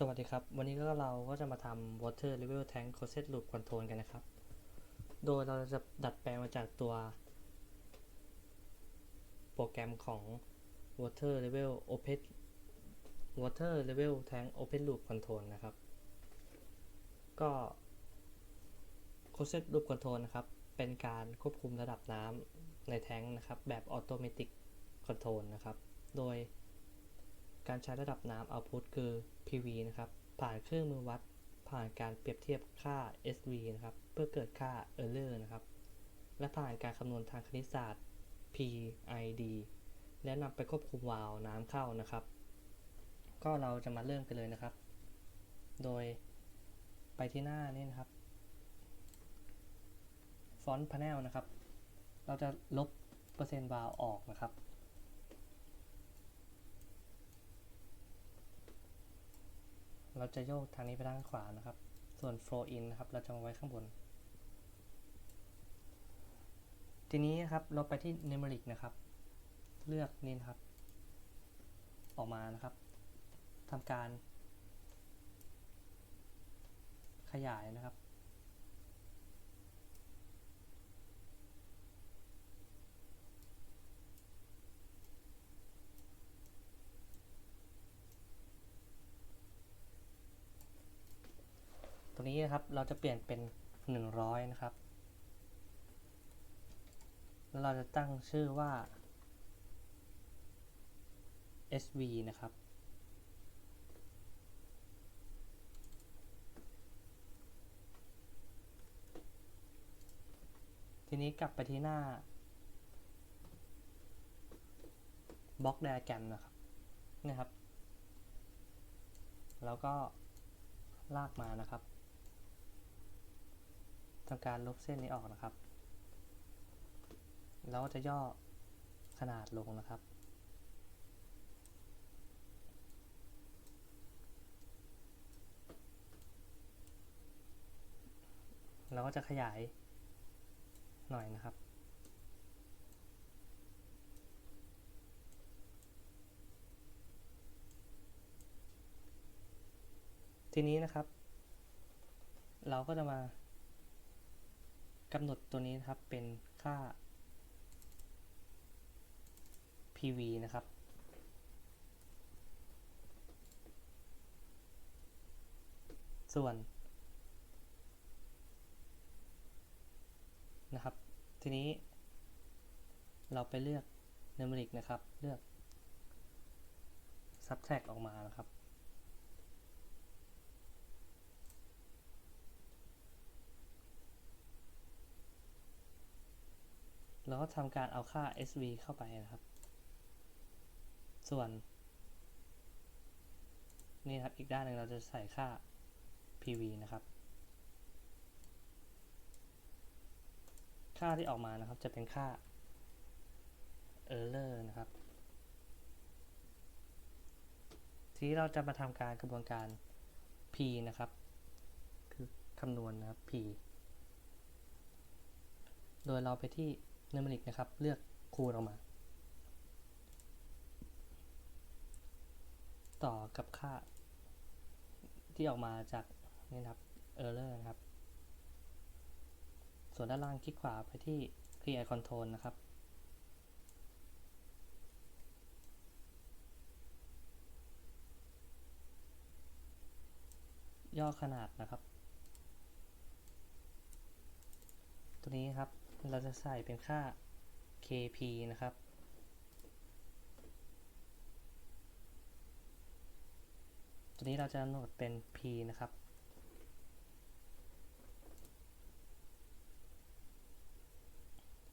สวัสดีครับ วันนี้ก็เราก็จะมาทำ water level tank closed loop control กันนะครับ โดยเราจะดัดแปลงมาจากตัว โปรแกรมของ water level open water level tank open loop control นะครับ ก็ closed loop control นะครับ เป็นการควบคุมระดับน้ำในแทงค์นะครับ แบบ automatic control นะครับ โดย การใช้ระดับน้ำ output คือ PV นะครับ ผ่านเครื่องมือวัด ผ่านการเปรียบเทียบค่า SV นะครับ เพื่อเกิดค่า error นะครับ และผ่านการคำนวณทางคณิตศาสตร์ PID และนำไปควบคุมวาล์วน้ำเข้านะครับ ก็เราจะมาเริ่มกันเลยนะครับ โดยไปที่หน้านี่นะครับ font panel นะครับ เราจะลบเปอร์เซ็นต์วาล์วออกนะครับ เราจะโยกทางนี้ไปด้านขวานะครับ ส่วน flow in นะครับ เราจะมาไว้ข้างบน ทีนี้นะครับ เราไปที่ numeric นะครับ เลือกนี่นะครับ ออกมานะครับทำการขยายนะครับ ตัวนี้นะครับเราจะเปลี่ยนเป็น 100 นะครับ แล้วเราจะตั้งชื่อว่า SV นะครับ ทีนี้กลับไปที่หน้าบล็อก i a g r a m นะครับนะครับ แล้วก็ลากมานะครับ ทำการลบเส้นนี้ออกนะครับ แล้วก็จะย่อขนาดลงนะครับ เราก็จะขยายหน่อยนะครับทีนี้นะครับ เราก็จะมา กำหนดตัวนี้นะครับเป็นค่า PV นะครับ ส่วนนะครับ ทีนี้ เราไปเลือก numeric นะครับ เลือก subtract ออกมานะครับ แล้วก็ทำการเอาค่า SV เข้าไปนะครับ ส่วน นี่ครับ อีกด้านหนึ่งเราจะใส่ค่า PV นะครับ ค่าที่ออกมานะครับจะเป็นค่า error นะครับ ทีนี้เราจะมาทำการกระบวนการ P นะครับ คือคำนวณนะครับ P โดยเราไปที่ numeric นะครับ เลือกคูณออกมา ต่อกับค่า ที่ออกมาจากนี่นะครับ error นะครับ ส่วนด้านล่างคลิกขวาไปที่ clear control นะครับย่อขนาดนะครับ ตัวนี้ครับ เราจะใส่เป็นค่า kp นะครับ ตัวนี้เราจะโหนดเป็น p นะครับ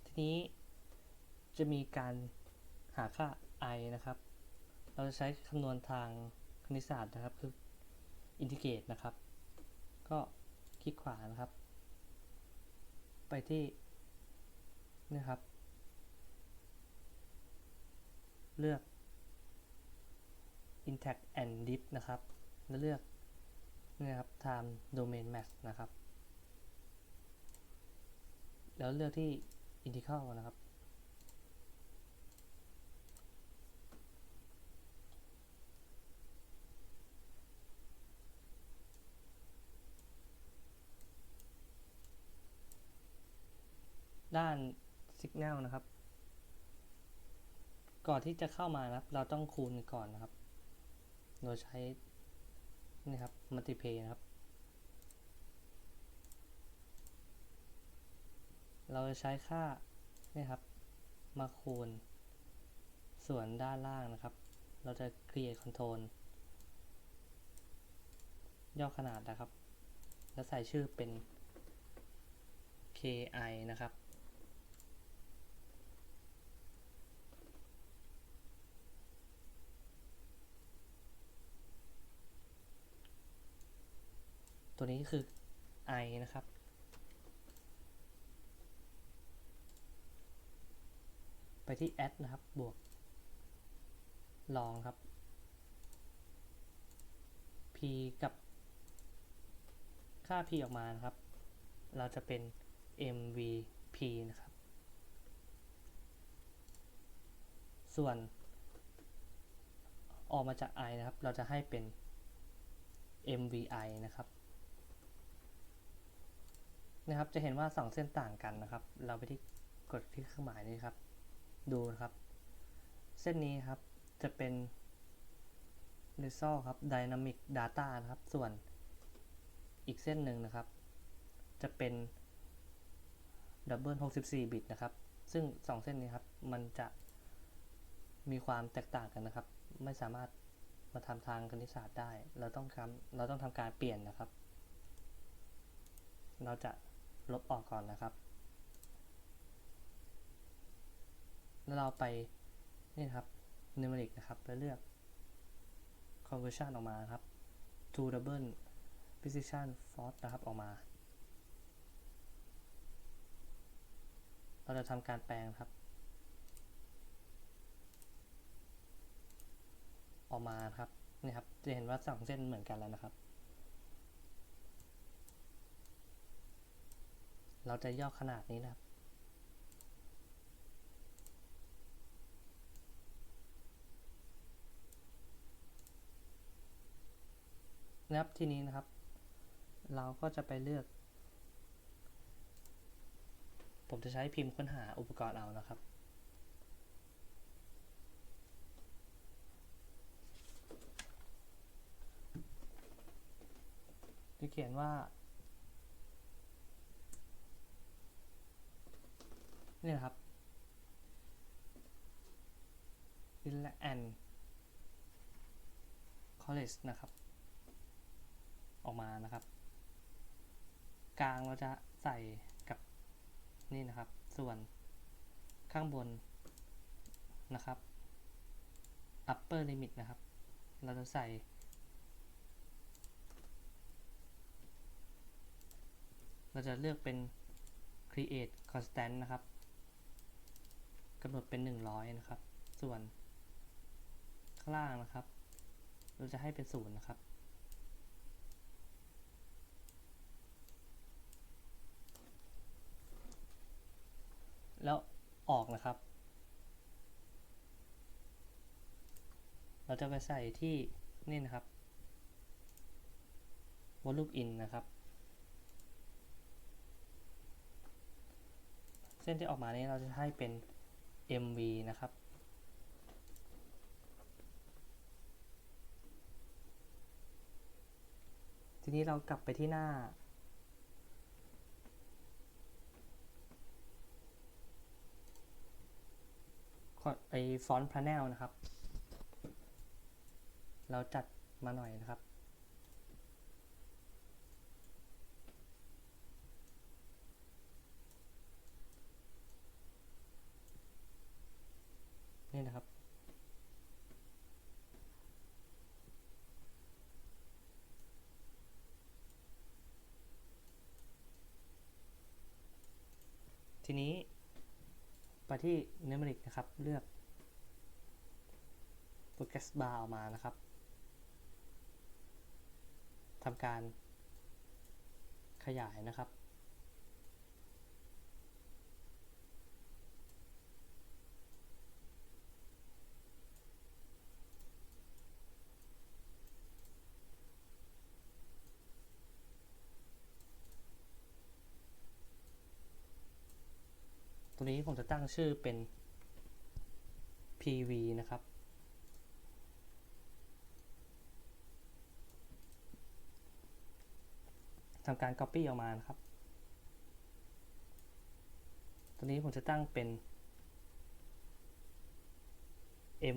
ทีนี้จะมีการหาค่า i นะครับ เราจะใช้คำนวณทางคณิตศาสตร์นะครับ คือ integrate นะครับ ก็คลิกขวานะครับ ไปที่ นะครับ เลือก intact and deep นะครับ แล้วเลือกนะครับ time domain max นะครับ แล้วเลือกที่ integral นะครับ ด้าน Signal นะครับ ก่อนที่จะเข้ามานะครับ เราต้องคูณก่อนนะครับ โดยใช้นี่ครับ multipay นะครับ เราจะใช้ค่านี่ครับ มาคูณ ส่วนด้านล่างนะครับ เราจะ create control ย่อขนาดนะครับ แล้วใส่ชื่อเป็น ki นะครับ ตัวนี้คือ i นะครับ ไปที่ add นะครับ บวก ลองครับ p กับ ค่า p ออกมานะครับ เราจะเป็น mvp นะครับ ส่วน ออกมาจาก i นะครับ เราจะให้เป็น mvi นะครับ นะครับ จะเห็นว่า 2 เส้นต่างกันนะครับ เราไปที่กดที่เครื่องหมายนี้ครับ ดูนะครับ เส้นนี้ครับจะเป็น result ครับ dynamic data นะครับ ส่วนอีกเส้นหนึ่งนะครับ จะเป็น double 64 บิตนะครับ ซึ่ง 2 เส้นนี้ครับ มันจะมีความแตกต่างกันนะครับ ไม่สามารถมาทำทางคณิตศาสตร์ได้ เราต้องทำเราต้องทำการเปลี่ยนนะครับ เราจะ ลบออกก่อนนะครับ แล้วเราไปนี่นครับ numeric นะครับแล้วเลือก conversion ออกมาครับ to double precision force นะครับออกมา เราจะทำการแปลงครับ ออกมาครับนี่ครับจะเห็นว่าสองเส้นเหมือนกันแล้วนะครับ เราจะย่อขนาดนี้นะครับ นะครับทีนี้นะครับ เราก็จะไปเลือก ผมจะใช้พิมพ์ค้นหาอุปกรณ์เอานะครับจะเขียนว่า นี่นะครับ i l a n college นะครับ ออกมานะครับ กลางเราจะใส่กับนี่นะครับ ส่วนข้างบนนะครับ upper limit นะครับ เราจะใส่ เราจะเลือกเป็น create constant นะครับำหนดเป็น 100 นะครับ ส่วนข้างล่างนะครับ เราจะให้เป็นศูนย์นะครับ แล้วออกนะครับ เราจะไปใส่ที่นี่นะครับ volume in นะครับ เส้นที่ออกมานี้เราจะให้เป็น mv นะครับ ทีนี้เรากลับไปที่หน้า ไอฟอนต์พา n นลนะครับ เราจัดมาหน่อยนะครับ นะครับ ทีนี้ไปที่ numeric นะครับ เลือก progress bar ออกมานะครับทำการขยายนะครับ ตัวนี้ผมจะตั้งชื่อเป็น PV นะครับ ทำการ Copy ออกมานะครับ ตัวนี้ผมจะตั้งเป็น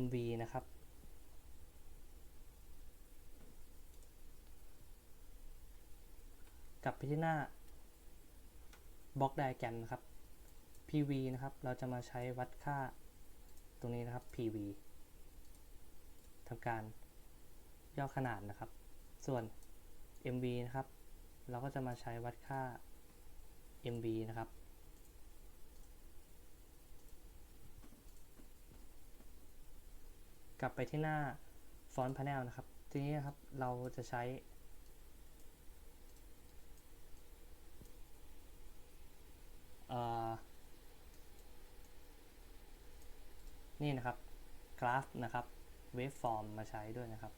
MV นะครับกลับไปที่หน้าบล็อกไดแกรมนะครับ PV นะครับ เราจะมาใช้วัดค่าตรงนี้นะครับ PV ทำการย่อขนาดนะครับ ส่วน MV นะครับ เราก็จะมาใช้วัดค่า MV นะครับ กลับไปที่หน้า Font Panel นะครับ ทีนี้นะครับ เราจะใช้อ่อ นี่นะครับกราฟนะครับเวฟฟอร์มมาใช้ด้วยนะครับ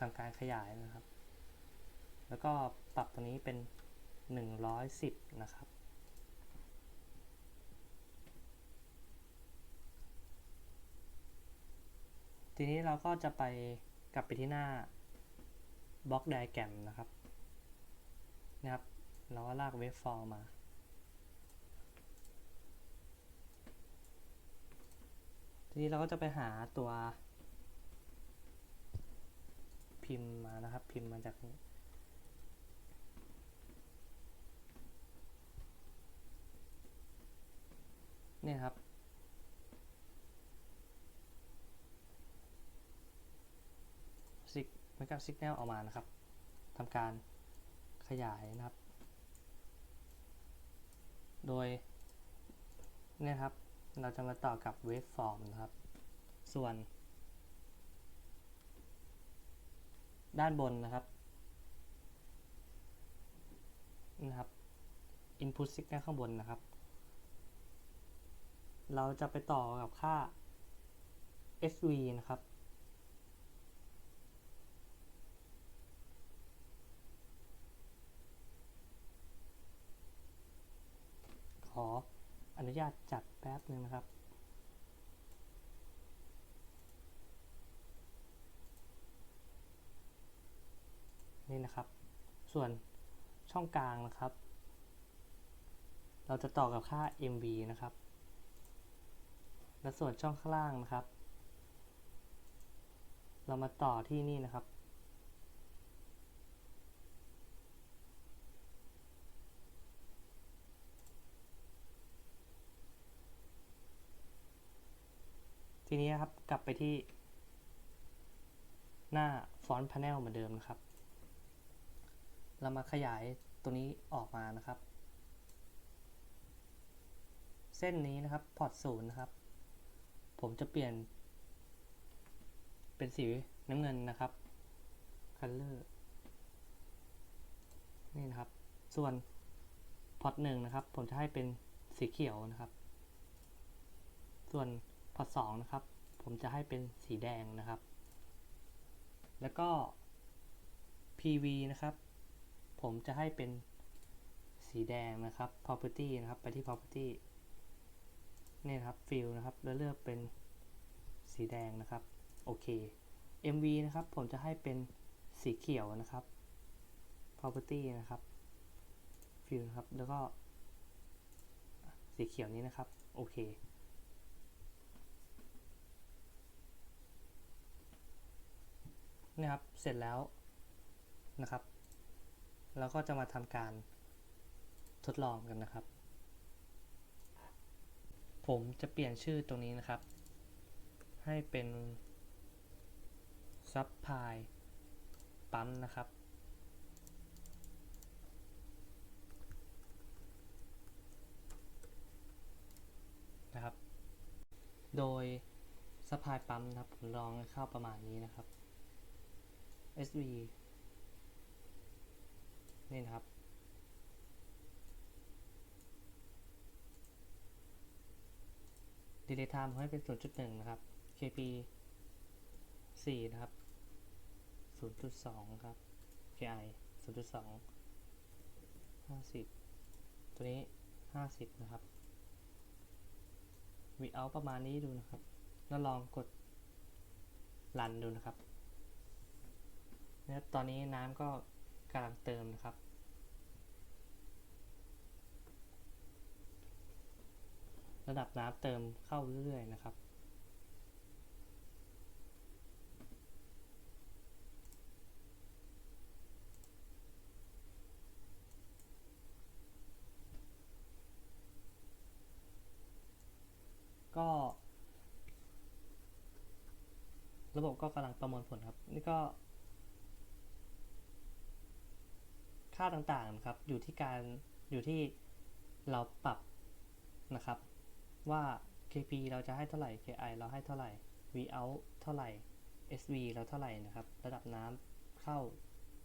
ทำการขยายนะครับ แล้วก็ปรับตัวนี้เป็น 110 นะครับ ทีนี้เราก็จะไปกลับไปที่หน้าบล็อกไดแกรมนะครับนะครับ เราก็ลากเวฟฟอร์มมา ทีนี้เราก็จะไปหาตัว พิมพ์มานะครับ พิมพ์มาจากนี้เนี่ยครับ ซิกเมก a ซิกแนลออกมานะครับทำการขยายนะครับ โดยเนี่ยครับ เราจะมาต่อกับเวฟฟอร์มนะครับ ส่วน ด้านบนนะครับนะครับ input signal ข้างบนนะครับ เราจะไปต่อกับค่า SV นะครับ ขออ นุญาตจัดแป๊บหนึ่งนะครับนี่นะครับ ส่วนช่องกลางนะครับ เราจะต่อกับค่า MV นะครับ และส่วนช่องข้างล่างนะครับ เรามาต่อที่นี่นะครับ ทีนี้ครับกลับไปที่ หน้า Font Panel เหมือนเดิมนะครับ เรามาขยายตัวนี้ออกมานะครับ เส้นนี้นะครับพอร์ตศูนย์นะครับ ผมจะเปลี่ยน เป็นสีน้ำเงินนะครับ Color นี่นะครับ ส่วนพอร์ตหนึ่งนะครับ ผมจะให้เป็นสีเขียวนะครับ ส่วน พอร์ตสองนะครับ ผมจะให้เป็นสีแดงนะครับ แล้วก็ PV นะครับ ผมจะให้เป็นสีแดงนะครับ property นะครับ ไปที่ property นี่นะครับ fill นะครับ แล้วเลือกเป็นสีแดงนะครับ โอเค MV นะครับ ผมจะให้เป็นสีเขียวนะครับ property นะครับ fill นะครับ แล้วก็สีเขียวนี้นะครับ โอเค นะครับ เสร็จแล้วนะครับเราก็จะมาทำการทดลองกันนะครับ ผมจะเปลี่ยนชื่อตรงนี้นะครับ ให้เป็นซับพลายปั๊มนะครับ นะครับ โดยซัพพลายปั๊มนะครับ ผมลองเข้าประมาณนี้นะครับ SV นี่นะครับ delay time ผมให้เป็น 0.1 นะครับ KP 4 นะครับ 0.2 ครับ KI 0.2ห้าสิบตัวนี้ห้าสิบนะครับวีเอาประมาณนี้ดูนะครับ แล้วลองกดรันดูนะครับ เนี่ยตอนนี้น้ำก็กำลังเติมนะครับ ระดับน้ำเติมเข้าเรื่อยๆนะครับก็ ระบบก็กำลังประมวลผลครับ นี่ก็ ค่าต่างๆนะครับ อยู่ที่การอยู่ที่เราปรับนะครับ ว่า KP เราจะให้เท่าไหร่ KI เราให้เท่าไหร่ Vout เท่าไหร่ SV เราเท่าไหร่นะครับ ระดับน้ำเข้า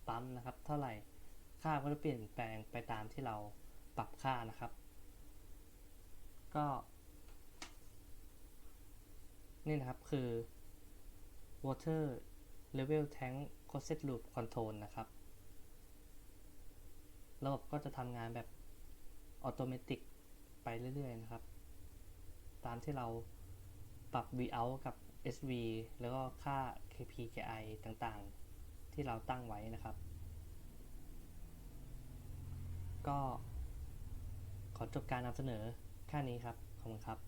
ปั๊มนะครับ เท่าไหร่ค่าก็จะเปลี่ยนแปลงไปตามที่เราปรับค่านะครับ ก็ นี่นะครับคือ water level tank closed loop control นะครับ ระบบก็จะทำงานแบบอัตโนมัติไปเรื่อยๆนะครับ ตามที่เราปรับ Vout กับ SV แล้วก็ค่า KP KI ต่างๆ ที่เราตั้งไว้นะครับ ก็ขอจบการนำเสนอแค่นี้ครับ ขอบคุณครับ